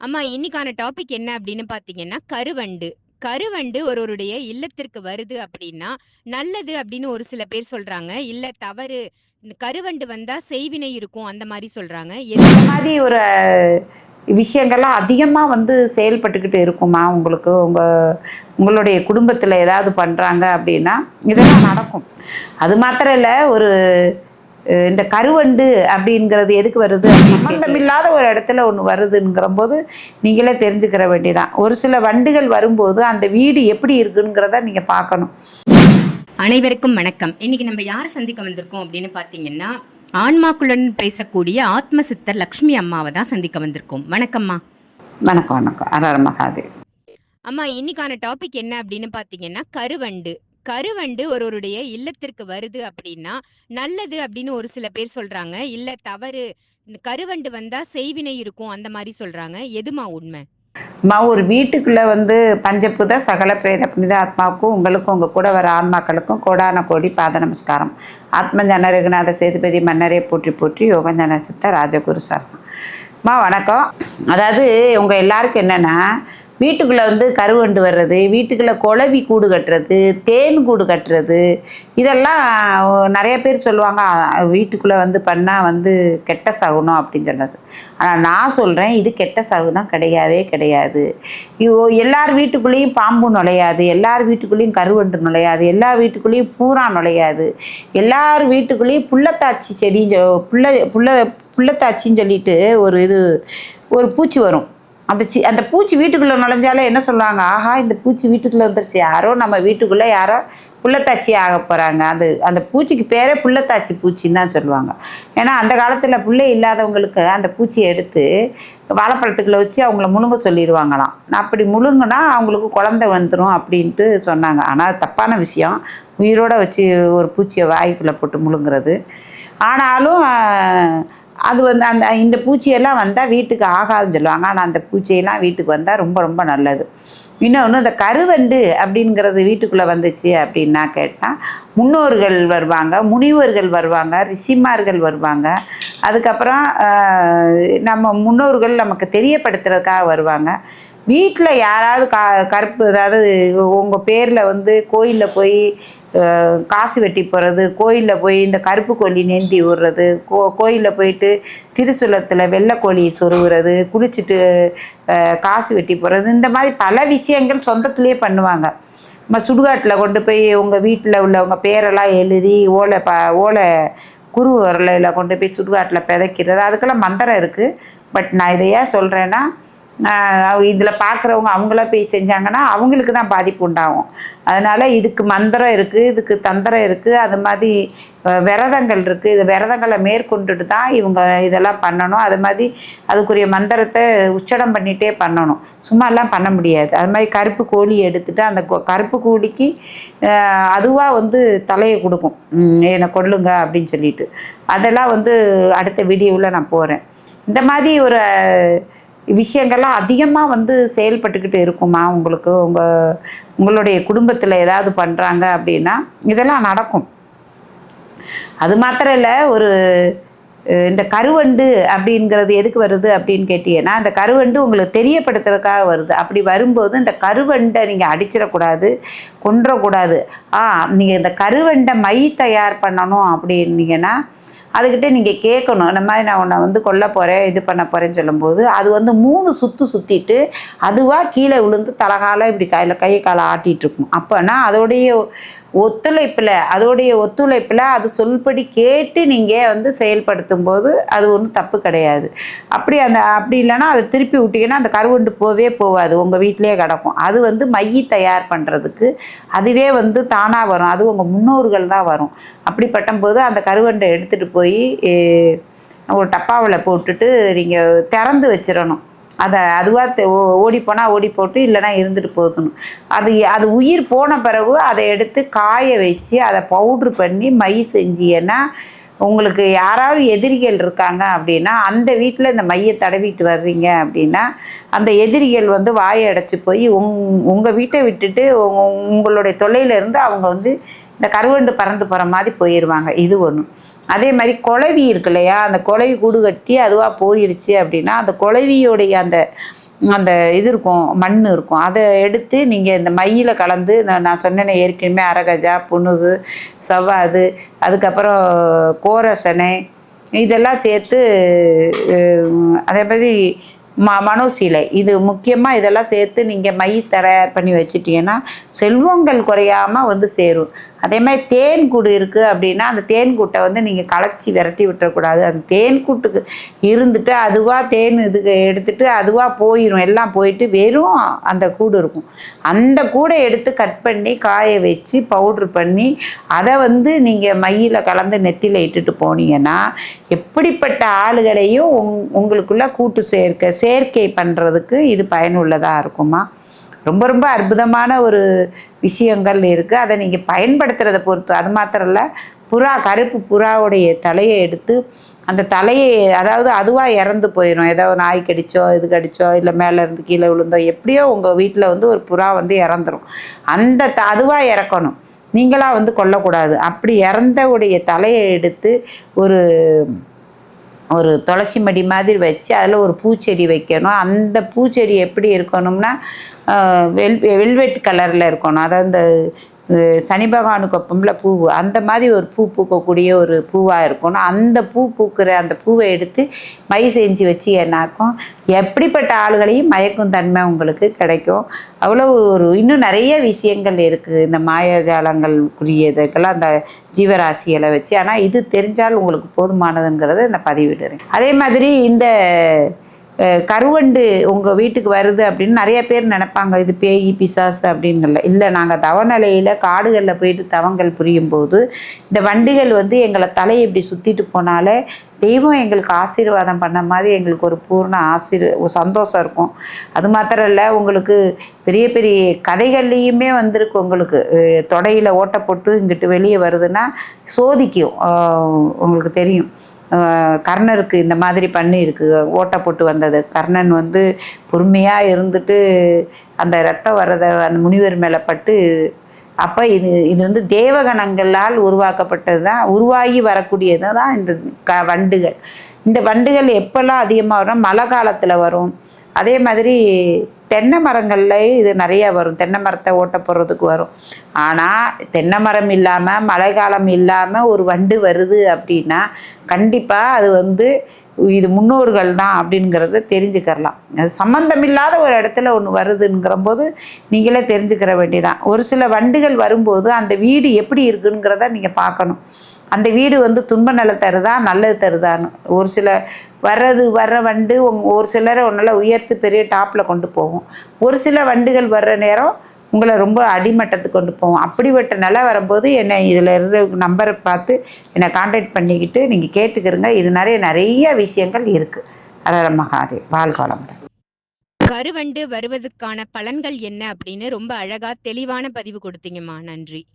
அம்மா இன்னைக்கான டாபிக் என்ன அப்படின்னு பார்த்தீங்கன்னா, கருவண்டு. கருவண்டு ஒருவருடைய இல்லத்திற்கு வருது அப்படின்னா, நல்லது அப்படின்னு ஒரு சில பேர் சொல்றாங்க. இல்ல தவறு. கருவண்டு வந்தா செய்வினை இருக்கும். அந்த மாதிரி சொல்றாங்க. இந்த மாதிரி ஒரு விஷயங்கள்லாம் அதிகமாக வந்து செயல்பட்டுக்கிட்டு இருக்குமா உங்களுக்கு உங்கள் உங்களுடைய குடும்பத்தில் ஏதாவது பண்ணுறாங்க அப்படின்னா இதெல்லாம் நடக்கும் அது மாத்திரம் இல்லை ஒரு இந்த கருவண்டு அப்படிங்கிறது எதுக்கு வருது சம்பந்தம் இல்லாத ஒரு இடத்துல ஒன்று வருதுங்கிற போது நீங்களே தெரிஞ்சுக்கிற வேண்டியதான் ஒரு சில வண்டுகள் வரும்போது அந்த வீடு எப்படி இருக்குங்கிறத நீங்கள் பார்க்கணும் அனைவருக்கும் வணக்கம். இன்னைக்கு நம்ம யார சந்திக்க வந்திருக்கோம் அப்படின்னு பார்த்தீங்கன்னா, ஆன்மாக்களுடன் பேசக்கூடிய ஆத்ம சித்தர் லக்ஷ்மி அம்மாவ தான் சந்திக்க வந்திருக்கோம். வணக்கம்மா. வணக்கம் வணக்கம் அரர மகாதேவ் அம்மா இன்னைக்கான டாபிக் என்ன அப்படின்னு பார்த்தீங்கன்னா, கருவண்டு. கருவண்டு ஒருவருடைய இல்லத்திற்கு வருது அப்படின்னா, நல்லது அப்படின்னு ஒரு சில பேர் சொல்றாங்க. இல்ல தவறு. கருவண்டு வந்தா செய்வினை இருக்கும். அந்த மாதிரி சொல்றாங்க. எதும்மா உண்மை? அம்மா ஒரு வீட்டுக்குள்ளே வந்து பஞ்சபுத சகல பிரேத புனித ஆத்மாவுக்கும் உங்களுக்கும் உங்கள் கூட வர ஆன்மாக்களுக்கும் கோடான கோடி பாத நமஸ்காரம் ஆத்மஞான ரகுநாத சேதுபதி மன்னரே போற்றி போற்றி யோகஞான சித்த ராஜகுரு சார் அம்மா வணக்கம் அதாவது உங்கள் எல்லாருக்கும் என்னென்னா வீட்டுக்குள்ளே வந்து கருவண்டு வர்றது வீட்டுக்குள்ளே குளவி கூடு கட்டுறது தேன் கூடு கட்டுறது இதெல்லாம் நிறைய பேர் சொல்லுவாங்க வீட்டுக்குள்ளே வந்து பண்ணால் வந்து கெட்ட சகுனம் அப்படின்னு சொன்னது. ஆனால் நான் சொல்கிறேன் இது கெட்ட சகுனம் கிடையவே கிடையாது. எல்லார் வீட்டுக்குள்ளேயும் பாம்பு நுழையாது எல்லார் வீட்டுக்குள்ளேயும் கருவண்டு நுழையாது எல்லா வீட்டுக்குள்ளேயும் பூரா நுழையாது. எல்லார் வீட்டுக்குள்ளேயும் புள்ளத்தாச்சி செடி புள்ள புள்ள புள்ளத்தாச்சின்னு சொல்லிட்டு ஒரு இது ஒரு பூச்சி வரும். அந்த சி அந்த பூச்சி வீட்டுக்குள்ளே நுழைஞ்சாலே என்ன சொல்லுவாங்க? ஆஹா இந்த பூச்சி வீட்டுக்குள்ளே வந்துருச்சு. யாரோ நம்ம வீட்டுக்குள்ளே யாரோ புள்ளத்தாச்சி ஆக போகிறாங்க அது அந்த பூச்சிக்கு பேரே புள்ளத்தாச்சி பூச்சின்னு தான் சொல்லுவாங்க. ஏன்னா அந்த காலத்தில் புள்ளை இல்லாதவங்களுக்கு அந்த பூச்சியை எடுத்து வாழைப்பழத்துக்குள்ளே வச்சு அவங்கள முழுங்க சொல்லிடுவாங்களாம். அப்படி முழுங்குனா அவங்களுக்கு குழந்தை வந்துடும் அப்படின்ட்டு சொன்னாங்க. ஆனால் தப்பான விஷயம். உயிரோடு வச்சு ஒரு பூச்சியை வாய்க்குள்ளே போட்டு முழுங்குறது. ஆனாலும் அது வந்து அந்த இந்த பூச்சியெல்லாம் வந்தால் வீட்டுக்கு ஆகாதுன்னு சொல்லுவாங்க. ஆனால் அந்த பூச்சியெல்லாம் வீட்டுக்கு வந்தால் ரொம்ப ரொம்ப நல்லது. இன்னொன்று இந்த கருவண்டு அப்படிங்கிறது வீட்டுக்குள்ளே வந்துச்சு அப்படின்னா கேட்டால் முன்னோர்கள் வருவாங்க முனிவர்கள் வருவாங்க ரிஷிமார்கள் வருவாங்க. அதுக்கப்புறம் நம்ம முன்னோர்கள் நமக்கு தெரியப்படுத்துறதுக்காக வருவாங்க. வீட்டில் யாராவது கா கற்பு அதாவது உங்கள் பேரில் வந்து கோயிலில் போய் காசு வெட்டி போகிறது கோயிலில் போய் இந்த கருப்பு கோழி நேந்தி விடுறது கோ கோயிலில் போயிட்டு திருச்சுலத்தில் வெள்ளைக்கோழி சொருகிறது குளிச்சுட்டு காசு வெட்டி போகிறது இந்த மாதிரி பல விஷயங்கள் சொந்தத்திலே பண்ணுவாங்க. நம்ம சுடுகாட்டில் கொண்டு போய் உங்கள் வீட்டில் உள்ளவங்க பேரெல்லாம் எழுதி ஓலை ப ஓலை குரு உரலையில் கொண்டு போய் சுடுகாட்டில் பிதைக்கிறது அதுக்கெல்லாம் மந்திரம் இருக்குது பட் நான் இதை ஏன் சொல்கிறேன்னா இதில் பார்க்குறவங்க அவங்களா போய் செஞ்சாங்கன்னா அவங்களுக்கு தான் பாதிப்பு உண்டாகும். அதனால் இதுக்கு மந்திரம் இருக்குது இதுக்கு தந்திரம் இருக்குது அது மாதிரி விரதங்கள் இருக்குது இது விரதங்களை மேற்கொண்டுட்டு தான் இவங்க இதெல்லாம் பண்ணணும். அது மாதிரி அதுக்குரிய மந்திரத்தை உச்சடம் பண்ணிகிட்டே பண்ணணும். சும்மாலாம் பண்ண முடியாது. அது மாதிரி கருப்பு கோழி எடுத்துகிட்டு அந்த கருப்பு கோழிக்கு அதுவாக வந்து தலையை கொடுக்கும். என்னை கொள்ளுங்க அப்படின்னு சொல்லிட்டு. அதெல்லாம் வந்து அடுத்த வீடியோவில் நான் போகிறேன் இந்த மாதிரி ஒரு விஷயங்கள்லாம் அதிகமாக வந்து செயல்பட்டுக்கிட்டு இருக்குமா உங்களுக்கு. உங்கள் உங்களுடைய குடும்பத்தில் ஏதாவது பண்ணுறாங்க அப்படின்னா இதெல்லாம் நடக்கும். அது மாத்திரம் இல்லை ஒரு இந்த கருவண்டு அப்படிங்கிறது எதுக்கு வருது அப்படின்னு கேட்டீங்கன்னா அந்த கருவண்டு உங்களுக்கு தெரியப்படுத்துறதுக்காக வருது. அப்படி வரும்போது இந்த கருவண்டை நீங்கள் அடிச்சிடக்கூடாது கொன்றக்கூடாது. ஆ நீங்கள் இந்த கருவண்டை மை தயார் பண்ணணும் அப்படின்னீங்கன்னா அதுக்கிட்ட நீங்கள் கேட்கணும். இந்த மாதிரி நான் உன்னை வந்து கொல்ல போகிறேன் இது பண்ண போகிறேன்னு சொல்லும்போது அது வந்து மூணு சுற்று சுற்றிட்டு அதுவாக கீழே விழுந்து தலகால இப்படி கையில் கையை காலை ஆட்டிகிட்ருக்கும் அப்போனா அதோடைய ஒத்துழைப்பில் அதோடைய ஒத்துழைப்பில் அது சொல்படி கேட்டு நீங்கள் வந்து செயல்படுத்தும் போது அது ஒன்றும் தப்பு கிடையாது. அப்படி அந்த அப்படி இல்லைன்னா அதை திருப்பி விட்டிங்கன்னா அந்த கருவண்டு போவே போகாது உங்கள் வீட்டிலேயே கிடக்கும். அது வந்து மைய தயார் பண்ணுறதுக்கு அதுவே வந்து தானாக வரும். அது உங்கள் முன்னோர்கள் தான் வரும். அப்படிப்பட்ட போது அந்த கருவண்டை எடுத்துகிட்டு போய் ஒரு டப்பாவில் போட்டுட்டு நீங்கள் திறந்து வச்சிடணும். அதை அதுவாக ஓடி போனால் ஓடி போட்டு இல்லைன்னா இருந்துட்டு போகணும் அது அது உயிர் போன பிறகு அதை எடுத்து காய வச்சு அதை பவுட்ரு பண்ணி மை செஞ்சீங்கன்னா உங்களுக்கு யாராவது எதிரிகள் இருக்காங்க அப்படின்னா அந்த வீட்டில் இந்த மையை தடவிட்டு வர்றீங்க அப்படின்னா அந்த எதிரிகள் வந்து வாயை அடைச்சி போய் உங் உங்கள் வீட்டை விட்டுட்டு உங்களுடைய தொல்லையிலேருந்து அவங்க வந்து இந்த கருவண்டு பறந்து போகிற மாதிரி போயிடுவாங்க இது ஒன்று அதே மாதிரி குழவி இருக்கு இல்லையா? அந்த குழவி கூடு கட்டி அதுவாக போயிருச்சு அப்படின்னா அந்த குழவியோடைய அந்த அந்த இது இருக்கும் மண் இருக்கும். அதை எடுத்து நீங்கள் இந்த மையில் கலந்து நான் நான் சொன்னேனே ஏற்கனவே அரகஜா புனுகு சவ்வாது அதுக்கப்புறம் கோரசனை இதெல்லாம் சேர்த்து அதே மாதிரி ம மனோசீலை. இது முக்கியமாக இதெல்லாம் சேர்த்து நீங்கள் மை தயார் பண்ணி வச்சிட்டிங்கன்னா செல்வங்கள் குறையாமல் வந்து சேரும். அதே மாதிரி தேன் கூடு இருக்குது அப்படின்னா அந்த தேன் கூட்டை வந்து நீங்கள் களைச்சி விரட்டி விட்டுறக்கூடாது. அந்த தேன் கூட்டுக்கு இருந்துட்டு அதுவாக தேன் இதுக்கு எடுத்துட்டு அதுவாக போயிடும் எல்லாம் போயிட்டு வெறும் அந்த கூடு இருக்கும். அந்த கூடை எடுத்து கட் பண்ணி காய வச்சு பவுட்ரு பண்ணி அதை வந்து நீங்கள் மையில் கலந்து நெத்தியில் இட்டுட்டு போனீங்கன்னா எப்படிப்பட்ட ஆளுகளையும் உங் உங்களுக்குள்ள கூட்டு சேர்க்க சேர்க்கை பண்ணுறதுக்கு இது பயனுள்ளதாக இருக்குமா? ரொம்ப ரொம்ப அற்புதமான ஒரு விஷயங்கள் இருக்குது அதை நீங்கள் பயன்படுத்துகிறத பொறுத்து அது மாத்திரம் இல்லை புறா கருப்பு புறாவுடைய தலையை எடுத்து அந்த தலையை அதாவது அதுவாக இறந்து போயிடும் ஏதோ நாய் கடிச்சோ இது கடிச்சோ இல்லை மேலேருந்து கீழே விழுந்தோ எப்படியோ உங்கள் வீட்டில் வந்து ஒரு புறா வந்து இறந்துரும். அந்த த அதுவாக இறக்கணும். நீங்களாக வந்து கொல்லக்கூடாது. அப்படி இறந்த உடைய தலையை எடுத்து ஒரு ஒரு துளசி மடி மாதிரி வச்சு அதில் ஒரு பூச்செடி வைக்கணும். அந்த பூச்செடி எப்படி இருக்கணும்னா வெல் வெல்வெட் கலரில் இருக்கணும். அதாவது இந்த சனி பகவானுக்கு ஒப்பம்ல பூ அந்த மாதிரி ஒரு பூ பூக்கக்கூடிய ஒரு பூவாக இருக்கணும் அந்த பூ பூக்கிற அந்த பூவை எடுத்து மை செஞ்சு வச்சு என்னாக்கும் எப்படிப்பட்ட ஆளுகளையும் மயக்கும் தன்மை உங்களுக்கு கிடைக்கும். அவ்வளோ ஒரு இன்னும் நிறைய விஷயங்கள் இருக்குது இந்த மாயாஜாலங்களுக்குரியதுக்கெல்லாம் அந்த ஜீவராசிகளை வச்சு. ஆனால் இது தெரிஞ்சால் உங்களுக்கு போதுமானதுங்கிறத இந்த பதிவிடுறேன். அதே மாதிரி இந்த கருவண்டு உங்கள் வீட்டுக்கு வருது அப்படின்னு நிறைய பேர் நினைப்பாங்க. இது பேய் பிசாசு அப்படின்னுல. இல்லை நாங்கள் தவநிலையில் காடுகளில் போயிட்டு தவங்கள் புரியும் போது இந்த வண்டுகள் வந்து எங்களை தலையை இப்படி சுற்றிட்டு போனாலே தெய்வம் எங்களுக்கு ஆசீர்வாதம் பண்ண மாதிரி எங்களுக்கு ஒரு பூர்ண ஆசீர் சந்தோஷம் இருக்கும். அது மாத்திரம் இல்லை உங்களுக்கு பெரிய பெரிய கதைகள்லேயுமே வந்திருக்கு உங்களுக்கு. தொடையில் ஓட்டை போட்டு இங்கிட்டு வெளியே வருதுன்னா சோதிக்கும். உங்களுக்கு தெரியும். கர்ணருக்கு இந்த மாதிரி பண்ணி இருக்கு ஓட்டை போட்டு வந்தது. கர்ணன் வந்து பொறுமையாக இருந்துட்டு அந்த ரத்தம் வர்றதை அந்த முனிவர் மேலே பட்டு அப்போ இது இது வந்து தேவகணங்களால் உருவாக்கப்பட்டது தான் உருவாகி வரக்கூடியது தான் இந்த க வண்டுகள். இந்த வண்டுகள் எப்போல்லாம் அதிகமாக வரும்? மழை காலத்தில் வரும். அதே மாதிரி தென்னை மரங்கள்லேயும் இது நிறையா வரும். தென்னை மரத்தை ஓட்ட போடுறதுக்கு வரும். ஆனால் தென்னை மரம் இல்லாமல் மழை காலம் இல்லாமல் ஒரு வண்டு வருது அப்படின்னா கண்டிப்பாக அது வந்து இது முன்னோர்கள் தான் அப்படிங்கிறத தெரிஞ்சுக்கிறலாம். அது சம்மந்தமில்லாத ஒரு இடத்துல ஒன்று வருதுங்கிற போது நீங்களே தெரிஞ்சுக்கிற வேண்டியதான் ஒரு சில வண்டுகள் வரும்போது அந்த வீடு எப்படி இருக்குங்கிறத நீங்கள் பார்க்கணும். அந்த வீடு வந்து துன்ப நிலை தருதா நல்லது தருதான்னு. ஒரு சில வர்றது வர்ற வண்டு ஒரு சிலரை ஒன்றால் உயர்த்து பெரிய டாப்பில் கொண்டு போகும். ஒரு சில வண்டுகள் வர்ற நேரம் உங்களை ரொம்ப அடிமட்டத்துக்கு கொண்டு போவோம். அப்படிப்பட்ட நிலை வரும்போது என்னை இதில் இருந்து நம்பரை பார்த்து என்னை காண்டாக்ட் பண்ணிக்கிட்டு நீங்கள் கேட்டுக்கிறங்க. இது நிறைய நிறைய விஷயங்கள் இருக்குது அதான் மகாதேவ். வாழ்காலம் கருவண்டு வருவதற்கான பலன்கள் என்ன அப்படின்னு ரொம்ப அழகாக தெளிவான பதிவு கொடுத்தீங்கம்மா. நன்றி.